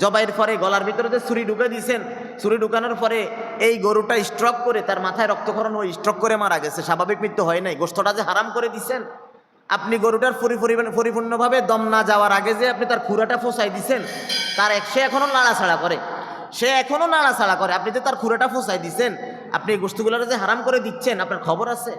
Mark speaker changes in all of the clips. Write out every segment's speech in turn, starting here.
Speaker 1: জবাইয়ের পরে গলার ভিতরে যে ছুরি ঢুকে দিয়েছেন, ছুরি ঢুকানোর পরে এই গরুটা স্ট্রক করে তার মাথায় রক্তক্ষরণ ওই স্ট্রক করে মারা গেছে। স্বাভাবিক মৃত্যু হয় নাই। গোষ্ঠটা যে হারাম করে দিছেন আপনি গরুটার পরি- পরিপূর্ণভাবে দম না যাওয়ার আগে যে আপনি তার খুঁড়াটা ফোসাই দিছেন তার এক সে এখনও নাড়াছাড়া করে। সে এখনও নাড়াছাড়া করে। আপনি যে তার খুঁড়াটা ফোসাই দিছেন আপনি এই গোষ্ঠগুলোর যে হারাম করে দিচ্ছেন, আপনার খবর আছে?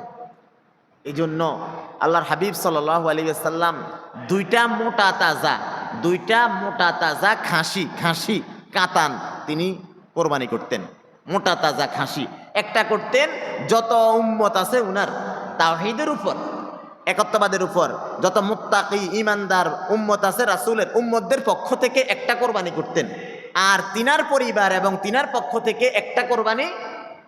Speaker 1: এই জন্য আল্লাহর হাবিব সাল্লাহ আলী সাল্লাম দুইটা মোটা তাজা দুইটা মোটা তাজা খাসি খাসি, কাতান তিনি কোরবানি করতেন। মোটা তাজা খাসি। একটা করতেন, যত উম্মত আছে উনার তাওহিদের উপর, একত্ববাদের উপর, যত মুত্তাকি ইমানদার উম্মত আছে রাসুলের উম্মতদের পক্ষ থেকে একটা কোরবানি করতেন। আর তিনার পরিবার এবং তিনার পক্ষ থেকে একটা কোরবানি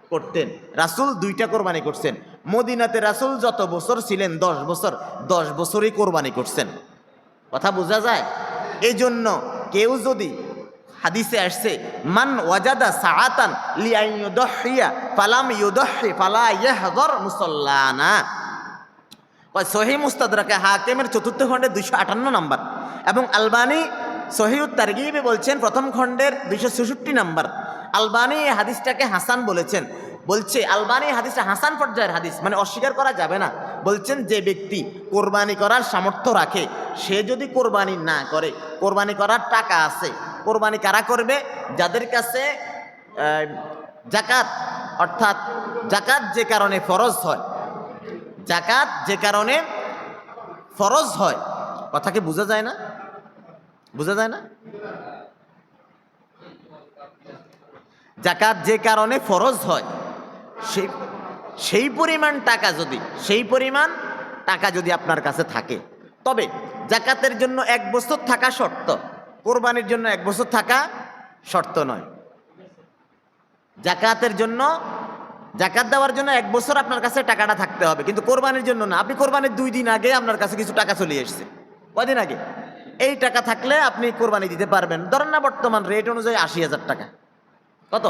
Speaker 1: করতেন। রাসুল দুইটা কোরবানি করছেন। মদিনাতে রাসুল যত বছর ছিলেন, দশ বছর, দশ বছরই কোরবানি করছেন। কথা বোঝা যায়? এই জন্য কেউ যদি হাদিসে আসছে, মান ওয়াজাদা সাআতান লিআন ফালাম ইউদহি ফালা ইয়াহদর মুসাল্লানা। কয় সহি মুস্তাদরাকে হাকিমের চতুর্থ খণ্ডের দুইশো আটান্ন নাম্বার এবং আলবানি সহিউত তারগিবে বলছেন প্রথম খণ্ডের দুইশো ছেষট্টি নাম্বার। আলবানি এই হাদিসটাকে হাসান বলেছেন। বলছে, আলবানি হাদিসটা হাসান পর্যায়ের হাদিস মানে অস্বীকার করা যাবে না। বলছেন, যে ব্যক্তি কোরবানি করার সামর্থ্য রাখে, সে যদি কোরবানি না করে, কোরবানি করার টাকা আছে, কোরবানি কারা করবে? যাদের কাছে জাকাত অর্থাৎ জাকাত যে কারণে ফরজ হয় জাকাত যে কারণে ফরজ হয় কথাকে বোঝা যায় না? বোঝা যায় না? জাকাত যে কারণে ফরজ হয় সেই সেই পরিমাণ টাকা যদি, সেই পরিমাণ টাকা যদি আপনার কাছে থাকে, তবে জাকাতের জন্য এক বছর থাকা শর্ত, কোরবানির জন্য এক বছর থাকা শর্ত নয়। জাকাতের জন্য, জাকাত দেওয়ার জন্য এক বছর আপনার কাছে টাকাটা থাকতে হবে, কিন্তু কোরবানির জন্য না। আপনি কোরবানির দুই দিন আগে আপনার কাছে কিছু টাকা চলে এসছে। কদিন আগে? এই টাকা থাকলে আপনি কোরবানি দিতে পারবেন। ধরেন না বর্তমান রেট অনুযায়ী আশি হাজার টাকা। কত?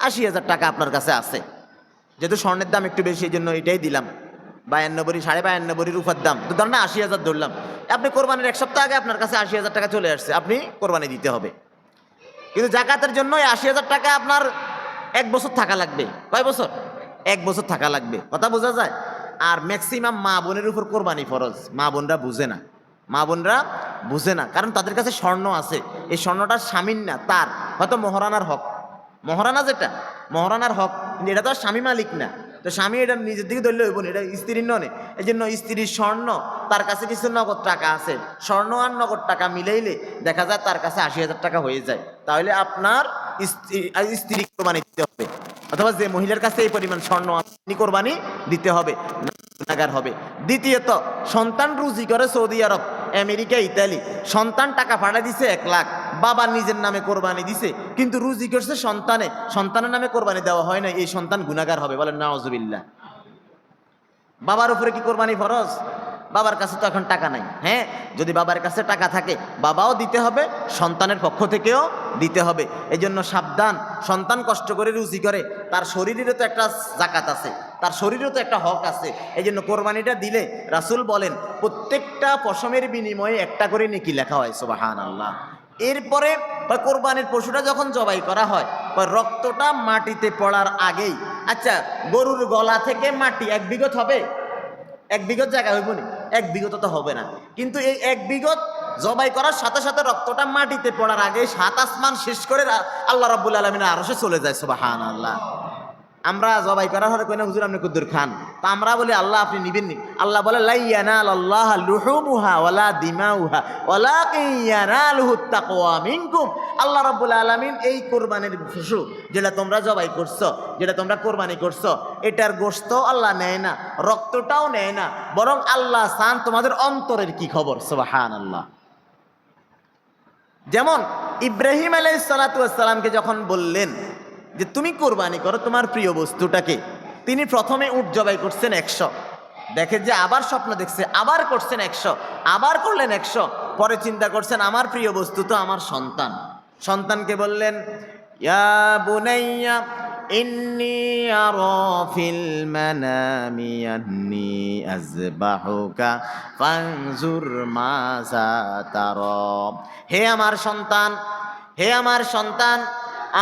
Speaker 1: আশি হাজার টাকা আপনার কাছে আছে। যেহেতু স্বর্ণের দাম একটু বেশি এই জন্য এটাই দিলাম। বায়ান্ন বড়ি সাড়ে বায়ান্ন বড়ির উপার দাম। তো ধরেন আশি হাজার ধরলাম। আপনি কোরবানির এক সপ্তাহ আগে আপনার কাছে আশি হাজার টাকা চলে আসছে। আপনি কোরবানি দিতে হবে। কিন্তু জাকাতের জন্য এই আশি হাজার টাকা আপনার এক বছর থাকা লাগবে। কয় বছর? এক বছর থাকা লাগবে। কথা বোঝা যায়? আর ম্যাক্সিমাম মা বোনের উপর কোরবানি ফরজ। মা বোনরা বুঝে না। মা বোনরা বুঝে না। কারণ তাদের কাছে স্বর্ণ আছে। এই স্বর্ণটা স্বামীর না, তার। হয়তো মহারানার হক। মহারানা যেটা মহারানার হক এটা তো স্বামী মালিক না। তো স্বামী এটা নিজের দিকে ধরলে হইব এটা স্ত্রীর নয়। এই জন্য স্ত্রীর স্বর্ণ তার কাছে কিছু নগদ টাকা আছে। স্বর্ণ আর নগদ টাকা মিলাইলে দেখা যায় তার কাছে আশি হাজার টাকা হয়ে যায়। তাহলে আপনার স্ত্রী স্ত্রী কোরবানি দিতে হবে। অথবা যে মহিলার কাছে এই পরিমাণ স্বর্ণ আছে, তিনি কোরবানি দিতে হবে নাগার হবে। দ্বিতীয়ত সন্তান রুজি করে সৌদি আরব আমেরিকা ইতালি সন্তান টাকা ভাড়া দিছে এক লাখ। বাবা নিজের নামে কোরবানি দিছে, কিন্তু রুজি করছে সন্তানে। সন্তানের নামে কোরবানি দেওয়া হয় না এই সন্তান গুণাগার হবে, বলেন নওয়াজবিল্লা বাবার উপরে কি কোরবানি ফরজ? বাবার কাছে তো এখন টাকা নাই হ্যাঁ? যদি বাবার কাছে টাকা থাকে, বাবাও দিতে হবে, সন্তানের পক্ষ থেকেও দিতে হবে। এই জন্য সাবধান, সন্তান কষ্ট করে রুজি করে, তার শরীরেরও তো একটা জাকাত আছে, তার শরীরেও তো একটা হক আছে। এই জন্য কোরবানিটা দিলে রাসুল বলেন, প্রত্যেকটা পশমের বিনিময়ে একটা করে নেকি লেখা হয় সুবাহান আল্লাহ এরপরে বা কোরবানির পশুটা যখন জবাই করা হয়, বা রক্তটা মাটিতে পড়ার আগেই আচ্ছা গরুর গলা থেকে মাটি এক বিঘত হবে? এক বিঘত জায়গা হইব নি? এক বিঘত তো হবে না। কিন্তু এই এক বিঘত জবাই করার সাথে সাথে রক্তটা মাটিতে পড়ার আগে সাত আসমান শেষ করে আল্লাহ রাব্বুল আলমিনের আরসে চলে যায় সুবাহান আল্লাহ আমরা জবাই করার হলে কইনা, হুজুর, আপনি কুদ্দুর খান? তা আমরা বলি, আল্লাহ, আপনি নিবেন আল্লাহ বলে আল্লাহ তাকওয়া মিনকুম। আল্লাহ রাব্বুল আলামিন এই কোরবানির পশু যেটা তোমরা জবাই করছ, যেটা তোমরা কোরবানি করছ, এটার গোশত আল্লাহ নেয় না, রক্তটাও নেয় না, বরং আল্লাহ সান তোমাদের অন্তরের কি খবর? সুবহানাল্লাহ। যেমন ইব্রাহিম আলাই সালাতামকে যখন বললেন যে তুমি কোরবানি করো তোমার প্রিয় বস্তুটাকে তিনি প্রথমে উট জবাই করছেন একশো। দেখে যে আবার স্বপ্ন দেখছে, আবার করছেন একশো, আবার করলেন একশো। পরে চিন্তা করছেন, আমার প্রিয় বস্তু তো আমার সন্তান। সন্তানকে বললেন, ইয়া আমার সন্তান, হে আমার সন্তান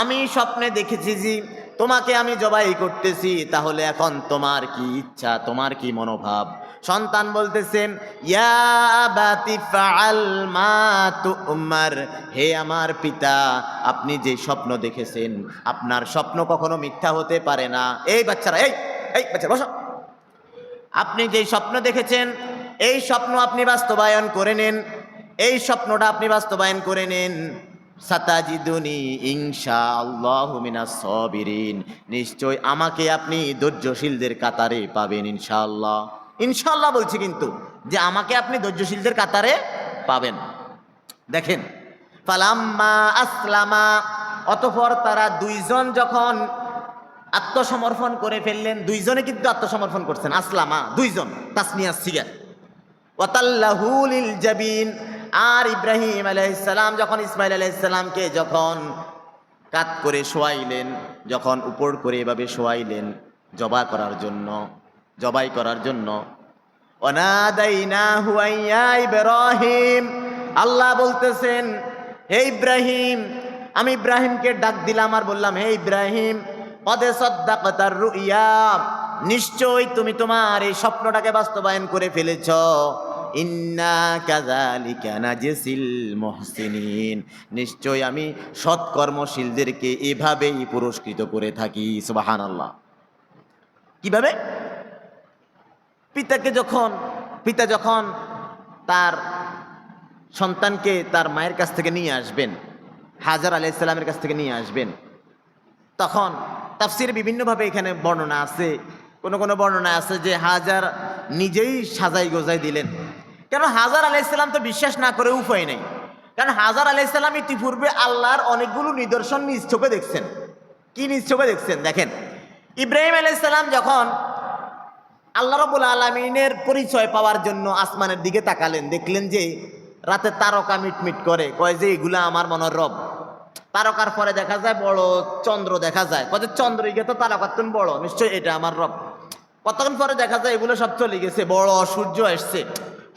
Speaker 1: আমি স্বপ্নে দেখেছি যে তোমাকে আমি জবাই করতেছি, তাহলে এখন তোমার কি ইচ্ছা, তোমার কি মনোভাব? সন্তান বলতেছেন হে আমার পিতা, আপনি যে স্বপ্ন দেখেছেন, আপনার স্বপ্ন কখনো মিথ্যা হতে পারে না। এই বাচ্চারা, এই এই বাচ্চা, বসো। আপনি যেই স্বপ্ন দেখেছেন, এই স্বপ্ন আপনি বাস্তবায়ন করে নেন, এই স্বপ্নটা আপনি বাস্তবায়ন করে নেন। সাতাজিদুনি ইনশা আল্লাহ সবিরিন। নিশ্চয় আমাকে আপনি ধৈর্যশীলদের কাতারে পাবেন ইনশাআল্লাহ। ইনশাআল্লাহ বলছি কিন্তু যে আমাকে আপনি ধৈর্যশীলদের কাতারে পাবেন। দেখেন, ফালাম্মা আসলামা, অতঃপর তারা দুইজন যখন আত্মসমর্পণ করে ফেললেন, দুইজনে কিন্তু আত্মসমর্পণ করছেন। আসলামা, দুইজন, তাসনিয়া সিগা ওয়াতাল্লাহুলিল জাবিন আর ইব্রাহিম আলাইসালাম যখন, ইসমাইল আলাইসালামকে যখন কাত করে শোয়াইলেন, যখন উপর করে এভাবে শোয়াইলেন, জবা করার জন্য, জবাই করার জন্য আল্লাহ বলতেছেন, হে ইব্রাহিম, আমি ইব্রাহিমকে ডাক দিলাম আর বললাম, হে ইব্রাহিম পদে সদ্দাকতার রুইয়া নিশ্চয় তুমি তোমার এই স্বপ্নটাকে বাস্তবায়ন করে ফেলেছ। ইন্না নিশ্চয় আমি সৎকর্মশীলদেরকে এভাবেই পুরস্কৃত করে থাকি সুবাহান আল্লাহ কীভাবে? পিতাকে যখন, পিতা যখন তার সন্তানকে তার মায়ের কাছ থেকে নিয়ে আসবেন, হাজার আলাইসাল্লামের কাছ থেকে নিয়ে আসবেন, তখন তাফসির বিভিন্নভাবে এখানে বর্ণনা আছে। কোনো কোনো বর্ণনা আছে যে হাজার নিজেই সাজাই গোজাই দিলেন। কেন হাজার আলাইসাল্লাম তো বিশ্বাস না করে উপায় নেই? কারণ হাজার আলাইসাল্লাম ইতিপূর্বে আল্লাহর অনেকগুলো নিদর্শন নিজ চোখে দেখছেন। কি নিজ চোখে দেখছেন? দেখেন, ইব্রাহিম আলাইসাল্লাম যখন আল্লাহ রবুল আলমিনের পরিচয় পাওয়ার জন্য আসমানের দিকে তাকালেন, দেখলেন যে রাতে তারকা মিটমিট করে, কয় যে, এগুলা আমার মনের রব। তারকার পরে দেখা যায় বড় চন্দ্র দেখা যায়। কত চন্দ্র ইগে তো তারকার তুন বড়, নিশ্চয়ই এটা আমার রব। কতক্ষণ পরে দেখা যায় এগুলো সব চলে গেছে, বড় সূর্য এসছে।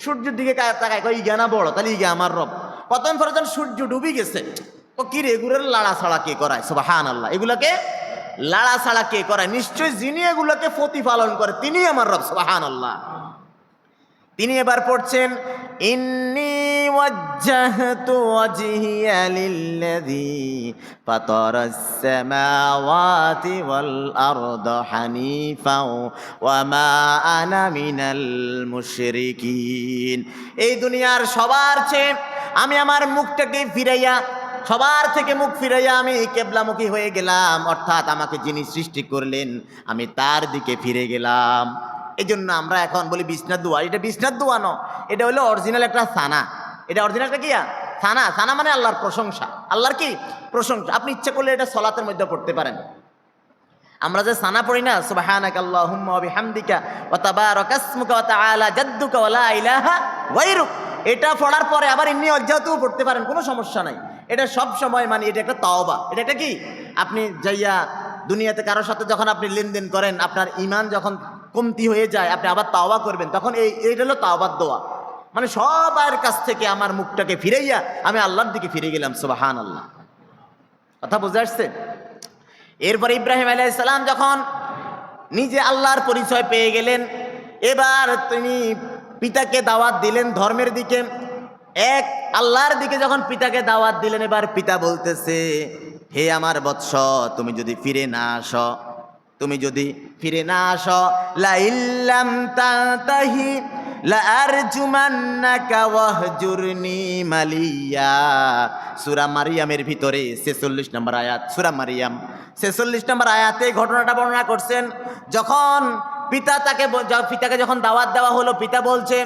Speaker 1: সূর্যের দিকে তাকায়, কয় না বড়, তাহলে ইগে আমার রব। কতক্ষণ পরে সূর্য ডুবি গেছে, ও কি রেগুলার লাড়া ছাড়া কে করায়? হান আল্লাহ এগুলাকে লাড়া ছাড়া কে করায়? নিশ্চয়ই যিনি এগুলোকে প্রতিপালন করে তিনি আমার রব হান আল্লাহ তিনি এবার পড়ছেন, ইন্নি লিল্লাযী ফাতারাস সামাওয়াতি ওয়াল আরদা হানিফাও ওয়া মা আনা মিনাল মুশরিকিন এই দুনিয়ার সবার চেয়ে আমি আমার মুখটাকে ফিরাইয়া, সবার থেকে মুখ ফিরাইয়া আমি কেবলামুখী হয়ে গেলাম। অর্থাৎ আমাকে যিনি সৃষ্টি করলেন, আমি তার দিকে ফিরে গেলাম। এই জন্য আমরা এখন বলি বিছনার দোয়া এটা বিছনার দোয়া ন এটা হলো অরিজিনাল একটা সানা এটা অরিজিনালটা কি সানা। সানা মানে আল্লাহর প্রশংসা। আল্লাহর কি? প্রশংসা। আপনি ইচ্ছে করলে এটা সলাতের মধ্যে পড়তে পারেন। আমরা যে সানা পড়ি না সুবহানাকা আল্লাহুম্মা ওয়া বিহামদিকা ওয়া তাবারাকা ইসমুকা ওয়া জাদ্দুকা ওয়া লা ইলাহা এটা পড়ার পরে আবার ইন্নি অজ্জাতুও পড়তে পারেন, কোনো সমস্যা নাই। এটা সব সময় মানে এটা একটা তাওবা। এটা একটা কি? আপনি যাইয়া দুনিয়াতে কারোর সাথে যখন আপনি লেনদেন করেন, আপনার ইমান যখন কমতি হয়ে যায়, আপনি আবার তাওবা করবেন, তখন এই এইটা হলো তাওবার দোয়া। মানে সবার কাছ থেকে আমার মুখটাকে ফিরাইয়া আমি আল্লাহর দিকে ফিরে গেলাম সুবাহান আল্লাহ কথা বুঝে আসছে এরপর ইব্রাহিম আলাইসালাম যখন নিজে আল্লাহর পরিচয় পেয়ে গেলেন, এবার তিনি পিতাকে দাওয়াত দিলেন ধর্মের দিকে। এক, আল্লাহর দিকে যখন পিতাকে দাওয়াত দিলেন, এবার পিতা বলতেছে, হে আমার বৎস, তুমি যদি ফিরে না আসো, তুমি যদি ফিরে না আস লাইল্লাম তাহি সূরা মারিয়ামের ভিতরে 46 নম্বর আয়াত, সূরা মারিয়াম। 46 নম্বর আয়াতে ঘটনাটা বর্ণনা করছেন, যখন পিতা তাকে পিতাকে যখন দাওয়াত দেওয়া হলো, পিতা বলছে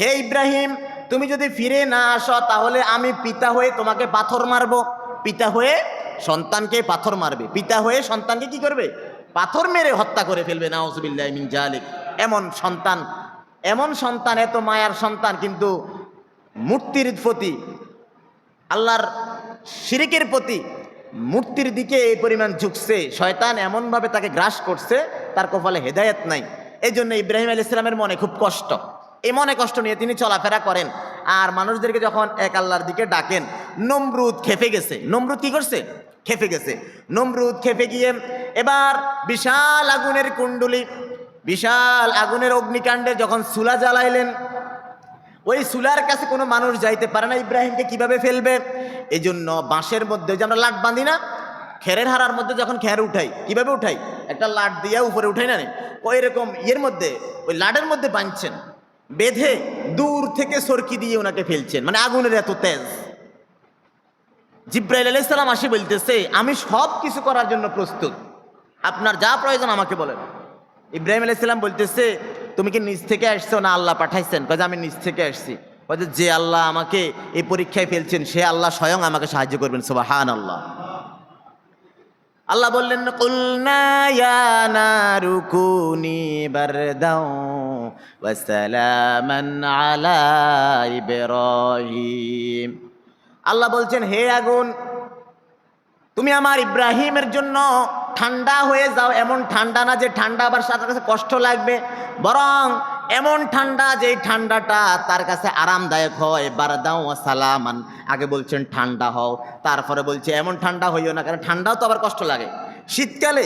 Speaker 1: হে ইব্রাহিম, তুমি যদি ফিরে না আসো, তাহলে আমি পিতা হয়ে তোমাকে পাথর মারবো। পিতা হয়ে সন্তানকে পাথর মারবে। পিতা হয়ে সন্তানকে কি করবে? পাথর মেরে হত্যা করে ফেলবে, নাউজুবিল্লাহ মিন জালিক। এমন সন্তান এমন সন্তান, এত মায়ার সন্তান, কিন্তু মূর্তির প্রতি, আল্লাহর শিরিকের প্রতি মূর্তির দিকে এই পরিমাণ ঝুঁকছে। শয়তান এমনভাবে তাকে গ্রাস করছে, তার কপালে হেদায়েত নাই। এই জন্য ইব্রাহিম আল ইসলামের মনে খুব কষ্ট। এই মনে কষ্ট নিয়ে তিনি চলাফেরা করেন। আর মানুষদেরকে যখন এক আল্লাহর দিকে ডাকেন, নমরুদ খেপে গেছে। নমরুদ কি করছে? খেপে গেছে। নমরুদ খেপে গিয়ে এবার বিশাল আগুনের কুণ্ডলি বিশাল আগুনের অগ্নিকাণ্ডে যখন সুলা জ্বালাইলেন, ওই সুলার কাছে কোনো মানুষ যাইতে পারে না ইব্রাহিমকে কীভাবে ফেলবে? এই জন্য বাঁশের মধ্যে যে আমরা লাট বাঁধি না, খেরের হারার মধ্যে যখন খের উঠাই, কীভাবে উঠাই? একটা লাট দিয়ে উপরে উঠাই না? ওই রকম ইয়ের মধ্যে, ওই লাটের মধ্যে বাঁধছেন, বেঁধে দূর থেকে সরকি দিয়ে ওনাকে ফেলছেন মানে আগুনের এত তেজ। জিব্রাইল আলাইসালাম আসি বলতেছে, আমি সব কিছু করার জন্য প্রস্তুত। আপনার যা প্রয়োজন আমাকে বলেন। ইব্রাহিম আলাইসালাম বলতেছে, তুমি কি নিজ থেকে আসছো না আল্লাহ পাঠাইছেন? কাজে আমি নিজ থেকে আসছি। বলতে যে আল্লাহ আমাকে এই পরীক্ষায় ফেলছেন, সে আল্লাহ স্বয়ং আমাকে সাহায্য করবেন। সুবাহান আল্লাহ আল্লাহ বললেন আলা আল্লাহ বলছেন, হে আগুন তুমি আমার ইব্রাহিমের জন্য ঠান্ডা হয়ে যাও, এমন ঠান্ডা না যে ঠান্ডা আবার তার কাছে কষ্ট লাগবে। বরং এমন ঠান্ডা যে ঠান্ডাটা তার কাছে আরামদায়ক হয়। বারদাও সালামান। আগে বলছেন, ঠান্ডা হও। তারপরে বলছে, এমন ঠান্ডা হইও না, কারণ ঠান্ডাও তো আবার কষ্ট লাগে। শীতকালে